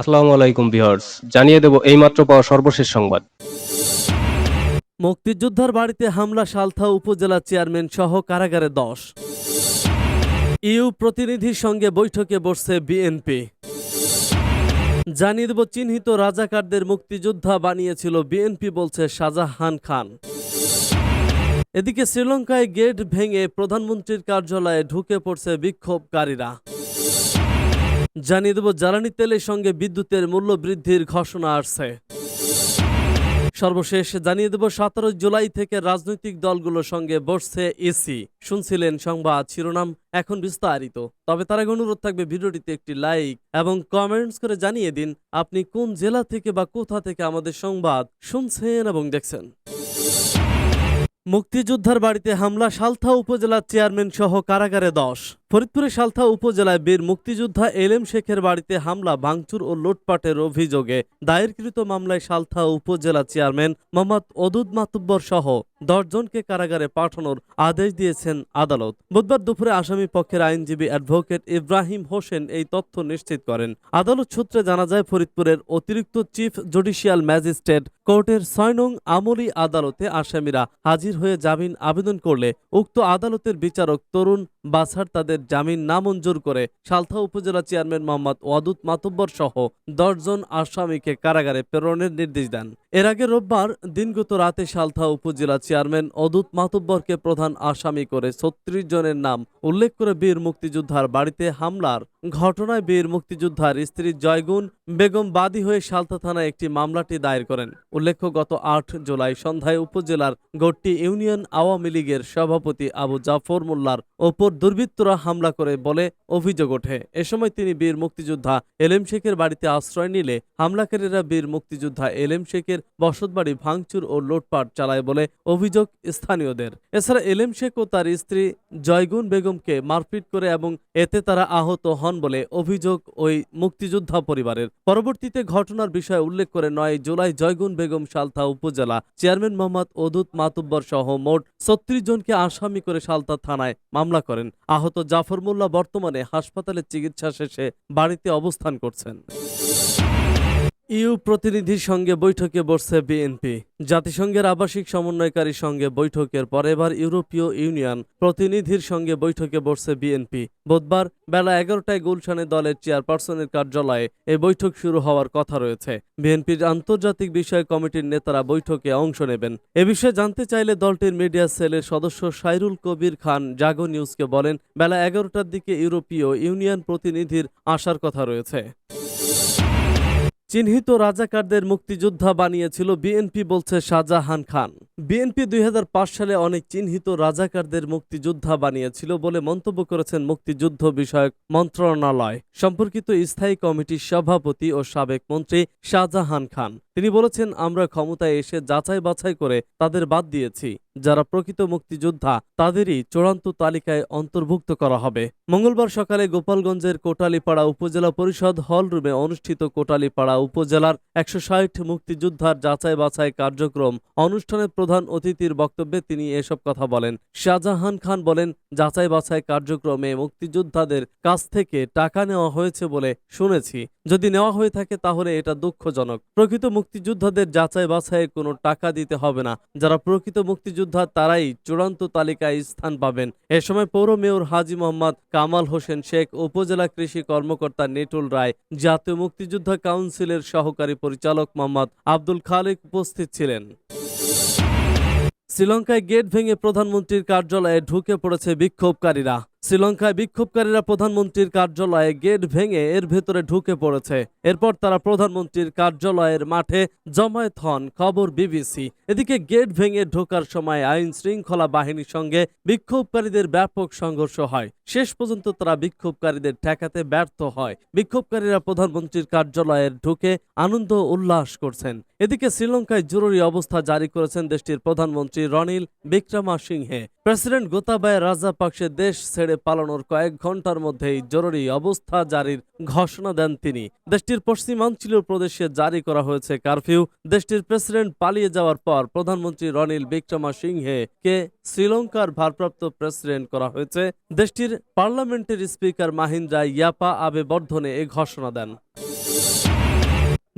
আসসালামু আলাইকুম ভিউয়ার্স, জানিয়ে দেব এইমাত্র পাওয়া সর্বশেষ সংবাদ। মুক্তিযোদ্ধার বাড়িতে হামলা সালথা উপজেলা চেয়ারম্যান সহ কারাগারে দশ। ইউ প্রতিনিধির সঙ্গে বৈঠকে বসছে বিএনপি। জানিয়ে দেব, চিহ্নিত রাজাকারদের মুক্তিযোদ্ধা বানিয়েছিল বিএনপি, বলছে শাহজাহান খান। এদিকে শ্রীলঙ্কায় গেট ভেঙে প্রধানমন্ত্রীর কার্যালয়ে ঢুকে পড়ছে বিক্ষোভকারীরা। জানিয়ে দেব, জ্বালানি তেলের সঙ্গে বিদ্যুতের মূল্য বৃদ্ধির ঘোষণা আসছে। সর্বশেষ জানিয়ে দেব সতেরো জুলাই থেকে রাজনৈতিক দলগুলোর সঙ্গে বসছে এসি। শুনছিলেন সংবাদ শিরোনাম এখন বিস্তারিত। তবে তার আগে অনুরোধ থাকবে, ভিডিওটিতে একটি লাইক এবং কমেন্টস করে জানিয়ে দিন, আপনি কোন জেলা থেকে বা কোথা থেকে আমাদের সংবাদ শুনছেন এবং দেখছেন। মুক্তিযোদ্ধার বাড়িতে হামলা, সালথা উপজেলার চেয়ারম্যান সহ কারাগারে দশ। ফরিদপুরের সালথা উপজেলায় বীর মুক্তিযোদ্ধা এল এম শেখের বাড়িতে হামলা, ভাঙচুর ও লুটপাটের অভিযোগে দায়েরকৃত মামলায় সালথা উপজেলা চেয়ারম্যান মোহাম্মদ অদুদ মাতুব্বর সহ দশজনকে কারাগারে পাঠানোর আদেশ দিয়েছেন আদালত। বুধবার দুপুরে আসামি পক্ষের আইনজীবী অ্যাডভোকেট ইব্রাহিম হোসেন এই তথ্য নিশ্চিত করেন। আদালত সূত্রে জানা যায়, ফরিদপুরের অতিরিক্ত চিফ জুডিশিয়াল ম্যাজিস্ট্রেট কোর্টের ছয় নং আমলি আদালতে আসামিরা হাজির হয়ে জামিন আবেদন করলে উক্ত আদালতের বিচারক তরুণ বাছার তাদের জামিন নামঞ্জুর করে সালথা উপজেলা চেয়ারম্যান মোহাম্মদ ওয়াদুদ মাতব্বর সহ দশজন আসামিকে কারাগারে প্রেরণের নির্দেশ দেন। এর আগে রোববার দিনগত রাতে সালথা উপজেলা চেয়ারম্যান অদূত মাতব্বরকে প্রধান আসামি করে ছত্রিশ জনের নাম উল্লেখ করে বীর মুক্তিযোদ্ধার বাড়িতে হামলার ঘটনায় বীর মুক্তিযোদ্ধার স্ত্রী জয়গুন বেগম বাদী হয়ে সালথা থানায় একটি মামলাটি দায়ের করেন। উল্লেখ্য, গত আট জুলাই সন্ধ্যায় উপজেলার গট্টি ইউনিয়ন আওয়ামী লীগের সভাপতি আবু জাফর মোল্লার ওপর দুর্বৃত্তরা হামলা করে বলে অভিযোগ ওঠে। এ সময় তিনি বীর মুক্তিযোদ্ধা এলেম শেখের বাড়িতে আশ্রয় নিলে হামলাকারীরা বীর মুক্তিযোদ্ধা এলেম শেখের বসতবাড়ি ভাঙচুর ও লুটপাট চালায় বলে অভিযোগ স্থানীয়দের। এছাড়া এলেম শেখ ও তার স্ত্রী জয়গুন বেগমকে মারপিট করে এবং এতে তারা আহত হন বলে অভিযোগ ওই মুক্তিযোদ্ধা পরিবারের। পরবর্তীতে ঘটনার বিষয়ে উল্লেখ করে নয় জুলাই জয়গুন বেগম সালথা উপজেলা চেয়ারম্যান মোহাম্মদ অদুত মাতুব্বর সহ মোট ছত্রিশ জনকে আসামি করে সালতা থানায় মামলা করেন। আহত জাফর মোল্লা বর্তমানে হাসপাতালে চিকিৎসা শেষে বাড়িতে অবস্থান করছেন। ইউ প্রতিনিধির সঙ্গে বৈঠকে বসছে বিএনপি। জাতিসংঘের আবাসিক সমন্বয়কারীর সঙ্গে বৈঠকের পর এবার ইউরোপীয় ইউনিয়ন প্রতিনিধির সঙ্গে বৈঠকে বসছে বিএনপি। বুধবার বেলা এগারোটায় গুলশানে দলের চেয়ারপারসনের কার্যালয়ে এই বৈঠক শুরু হওয়ার কথা রয়েছে। বিএনপির আন্তর্জাতিক বিষয় কমিটির নেতারা বৈঠকে অংশ নেবেন। এ বিষয়ে জানতে চাইলে দলটির মিডিয়া সেলের সদস্য সাইরুল কবির খান জাগো নিউজকে বলেন, বেলা এগারোটার দিকে ইউরোপীয় ইউনিয়ন প্রতিনিধির আসার কথা রয়েছে। চিহ্নিত রাজাকারদের মুক্তিযোদ্ধা বানিয়েছিল বিএনপি, বলছে শাহজাহান খান। বিএনপি দুই হাজার পাঁচ সালে অনেক চিহ্নিত রাজাকারদের মুক্তিযোদ্ধা বানিয়েছিল বলে মন্তব্য করেছেন মুক্তিযুদ্ধ বিষয়ক মন্ত্রণালয়। সম্পর্কিত স্থায়ী কমিটির সভাপতি ও সাবেক মন্ত্রী শাহজাহান খান। তিনি বলেছেন, আমরা ক্ষমতায় এসে যাচাই বাছাই করে তাদের বাদ দিয়েছি। যারা প্রকৃত মুক্তিযোদ্ধা, তাদেরই চূড়ান্ত তালিকায় অন্তর্ভুক্ত করা হবে। মঙ্গলবার সকালে গোপালগঞ্জের কোটালীপাড়া উপজেলা পরিষদ হল রুমে অনুষ্ঠিত কোটালীপাড়া উপজেলার একশো ষাট মুক্তিযোদ্ধার যাচাই বাছাই কার্যক্রম অনুষ্ঠানে প্রধান অতিথির বক্তব্যে তিনি এসব কথা বলেন। শাহজাহান খান বলেন, যাচাই বাছাই কার্যক্রমে মুক্তিযোদ্ধাদের কাছ থেকে টাকা নেওয়া হয়েছে বলে শুনেছি। যদি নেওয়া হয়ে থাকে তাহলে এটা দুঃখজনক। প্রকৃত মুক্তিযোদ্ধাদের যাচাই বাছাইয়ে কোনো টাকা দিতে হবে না। যারা প্রকৃত মুক্তিযোদ্ধা, তারাই চূড়ান্ত তালিকায় স্থান পাবেন। এ সময় পৌর মেয়র হাজি মোহাম্মদ কামাল হোসেন শেখ, উপজেলা কৃষি কর্মকর্তা নেটুল রায়, জাতীয় মুক্তিযোদ্ধা কাউন্সিলের সহকারী পরিচালক মোহাম্মদ আব্দুল খালেক উপস্থিত ছিলেন। শ্রীলঙ্কায় গেট ভেঙে প্রধানমন্ত্রীর কার্যালয়ে ঢুকে পড়েছে বিক্ষোভকারীরা। শ্রীলঙ্কায় বিক্ষোভকারীরা প্রধানমন্ত্রীর কার্যালয়ে গেট ভেঙে এর ভেতরে ঢুকে পড়েছে। এরপর তারা প্রধানমন্ত্রীর কার্যালয়ের মাঠে জমায়েত হন, খবর বিবিসি। এদিকে গেট ভেঙে ঢোকার সময় আইন শৃঙ্খলা বাহিনীর সঙ্গে বিক্ষোভকারীদের ব্যাপক সংঘর্ষ হয়। শেষ পর্যন্ত তারা বিক্ষোভকারীদের ঠেকাতে ব্যর্থ হয়। বিক্ষোভকারীরা প্রধানমন্ত্রীর কার্যালয়ে ঢুকে আনন্দ উল্লাস করছেন। এদিকে শ্রীলঙ্কায় জরুরি অবস্থা জারি করেছেন দেশটির প্রধানমন্ত্রী রনিল বিক্রমা সিংহে প্রেসিডেন্ট গোতাবায়া রাজাপাকসে দেশ ছেড়ে পালানোর কয়েক ঘণ্টার মধ্যেই জরুরি অবস্থা জারির ঘোষণা দেন তিনি। দেশটির পশ্চিমাঞ্চলীয় প্রদেশে জারি করা হয়েছে কারফিউ। দেশটির প্রেসিডেন্ট পালিয়ে যাওয়ার পর প্রধানমন্ত্রী রনিল বিক্রমা সিংহে কে শ্রীলঙ্কার ভারপ্রাপ্ত প্রেসিডেন্ট করা হয়েছে। দেশটির পার্লামেন্টের স্পিকার মাহিন্দ্রা ইয়াপা আবে বর্ধনে এ ঘোষণা দেন।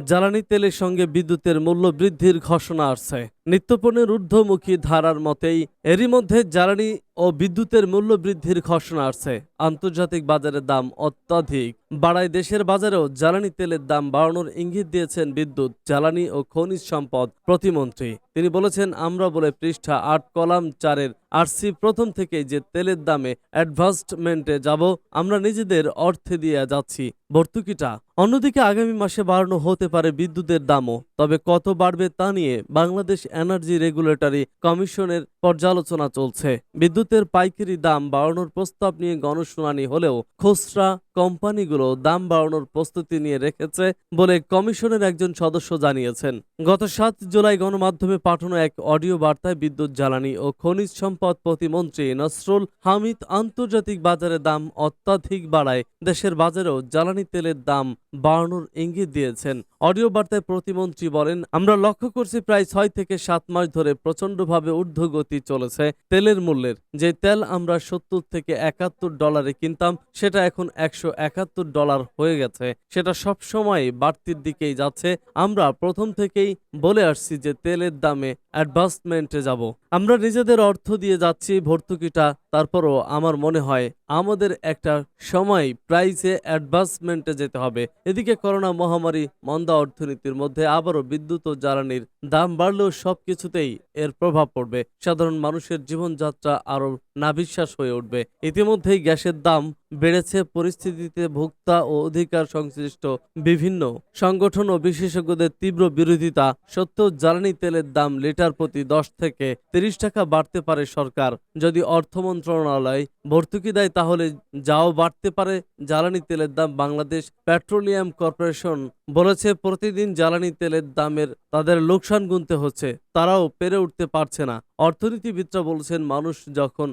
জ্বালানি তেলের সঙ্গে বিদ্যুতের মূল্য বৃদ্ধির ঘোষণা আসছে। নিত্যপণ্যের ঊর্ধ্বমুখী ধারার মতেই এরই মধ্যে জ্বালানি ও বিদ্যুতের মূল্য বৃদ্ধির ঘোষণা আসছে। আন্তর্জাতিক বাজারের দাম অত্যাধিক। বাড়ায় দেশের বাজারেও জ্বালানি তেলের দাম বাড়ানোর ইঙ্গিত দিয়েছেন বিদ্যুৎ, জ্বালানি ও খনিজ সম্পদ প্রতিমন্ত্রী। তিনি বলেছেন, আমরা বলে পৃষ্ঠা আট, কলাম চারের আরসি প্রথম থেকেই যে তেলের দামে অ্যাডভান্সমেন্টে যাব, আমরা নিজেদের অর্থে দিয়ে যাচ্ছি। ভর্তুকিটা অন্যদিকে আগামী মাসে বাড়ানো হতে পারে বিদ্যুতের দামও। তবে কত বাড়বে তা নিয়ে বাংলাদেশ এনার্জি রেগুলেটরি কমিশনের পর্যালোচনা চলছে। বিদ্যুতের পাইকারি দাম বাড়ানোর প্রস্তাব নিয়ে গণশুনানি হলেও খুচরা কোম্পানিগুলো দাম বাড়ানোর প্রস্তুতি নিয়ে রেখেছে বলে কমিশনের একজন সদস্য জানিয়েছেন। গত সাত জুলাই গণমাধ্যমে পাঠানো এক অডিও বার্তায় বিদ্যুৎ, জ্বালানি ও খনিজ সম্পদ প্রতিমন্ত্রী নসরুল হামিদ আন্তর্জাতিক বাজারে দাম অত্যাধিক বাড়ায়, দেশের বাজারেও জ্বালানি তেলের দাম বাড়ানোর ইঙ্গিত দিয়েছেন। অডিও বার্তায় প্রতিমন্ত্রী বলেন, আমরা লক্ষ্য করছি প্রায় ছয় থেকে সাত মাস ধরে প্রচণ্ডভাবে ঊর্ধ্বগতি চলেছে তেলের মূল্যের। যে তেল আমরা সত্তর থেকে একাত্তর ডলারে কিনতাম, সেটা এখন একশো একাত্তর ডলার হয়ে গেছে। সেটা সব সময় বাড়তির দিকেই যাচ্ছে। আমরা প্রথম থেকেই বলে আসছি যে তেলের দামে অ্যাডভান্সমেন্টে যাব। আমরা নিজেদের অর্থ দিয়ে যাচ্ছি ভর্তুকিটা তারপরও আমার মনে হয় আমাদের একটা সময় প্রাইসে অ্যাডভান্সমেন্টে যেতে হবে। এদিকে করোনা মহামারী, মন্দা অর্থনীতির মধ্যে আবারও বিদ্যুৎ ও জ্বালানির দাম বাড়লেও সবকিছুতেই এর প্রভাব পড়বে। সাধারণ মানুষের জীবনযাত্রা আরও নাবিশ্বাস হয়ে উঠবে। ইতিমধ্যেই গ্যাসের দাম বেড়েছে, পরিস্থিতিতে ভোক্তা ও অধিকার সংশ্লিষ্ট বিভিন্ন সংগঠন ও বিশেষজ্ঞদের তীব্র বিরোধিতা সত্ত্বেও জ্বালানি তেলের দাম লিটার প্রতি দশ থেকে তিরিশ টাকা বাড়তে পারে সরকার। যদি অর্থ মন্ত্রণালয় ভর্তুকি দেয় তাহলে যাও বাড়তে পারে জ্বালানি তেলের দাম। বাংলাদেশ পেট্রোলিয়াম কর্পোরেশন বলেছে, প্রতিদিন জ্বালানি তেলের দামের তাদের লোকসান গুনতে হচ্ছে। তারাও পেরে উঠতে পারছে না। অর্থনীতিবিদরা বলছেন, মানুষ যখন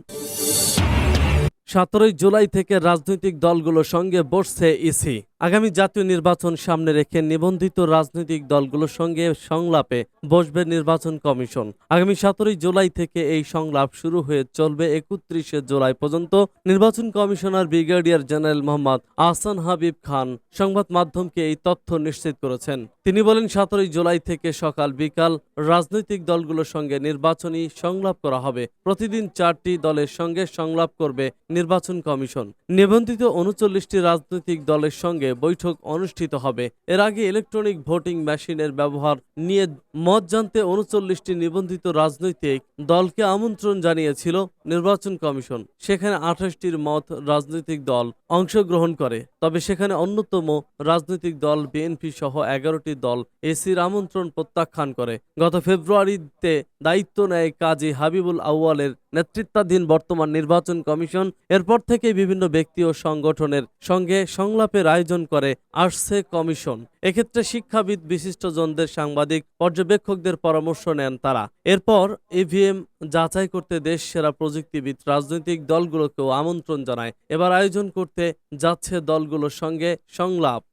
সতেরোই জুলাই থেকে রাজনৈতিক দলগুলোর সঙ্গে বসছে ইসি আগামী জাতীয় নির্বাচন সামনে রেখে নিবন্ধিত রাজনৈতিক দলগুলোর সঙ্গে সংলাপে বসবে নির্বাচন কমিশন। আগামী সতেরোই জুলাই থেকে এই সংলাপ শুরু হয়ে চলবে একত্রিশে জুলাই পর্যন্ত। নির্বাচন commissioner brigadier general Mohammad Ahsan Habib Khan সংবাদ মাধ্যমকে এই তথ্য নিশ্চিত করেছেন। তিনি বলেন, সতেরোই জুলাই থেকে সকাল বিকাল রাজনৈতিক দলগুলোর সঙ্গে নির্বাচনী সংলাপ করা হবে। প্রতিদিন চারটি দলের সঙ্গে সংলাপ করবে নির্বাচন কমিশন। নিবন্ধিত উনচল্লিশটি রাজনৈতিক দলের সঙ্গে বৈঠক অনুষ্ঠিত হবে। এর আগে ইলেকট্রনিক ভোটিং মেশিনের ব্যবহার নিয়ে মত জানতে উনচল্লিশটি নিবন্ধিত রাজনৈতিক দলকে আমন্ত্রণ জানিয়েছিল নির্বাচন কমিশন। সেখানে আঠাশটির মত রাজনৈতিক দল অংশগ্রহণ করে। তবে সেখানে অন্যতম রাজনৈতিক দল বিএনপি সহ এগারোটি দল এসির আমন্ত্রণ প্রত্যাখ্যান করে। গত ফেব্রুয়ারিতে দায়িত্ব নেয় কাজী হাবিবুল আউয়ালের নেতৃত্বাধীন বর্তমান নির্বাচন কমিশন, এরপর থেকে বিভিন্ন ব্যক্তি ও সংগঠনের সঙ্গে সংলাপের আয়োজন করে আসছে কমিশন। এক্ষেত্রে শিক্ষাবিদ বিশিষ্টজনদের সাংবাদিক, পর্যবেক্ষকদের পরামর্শ নেন তারা। এরপর ইভিএম যাচাই করতে দেশ সেরা প্রযুক্তিবিদ রাজনৈতিক দলগুলোকেও আমন্ত্রণ জানায়। এবার আয়োজন করতে যাচ্ছে দলগুলোর সঙ্গে সংলাপ।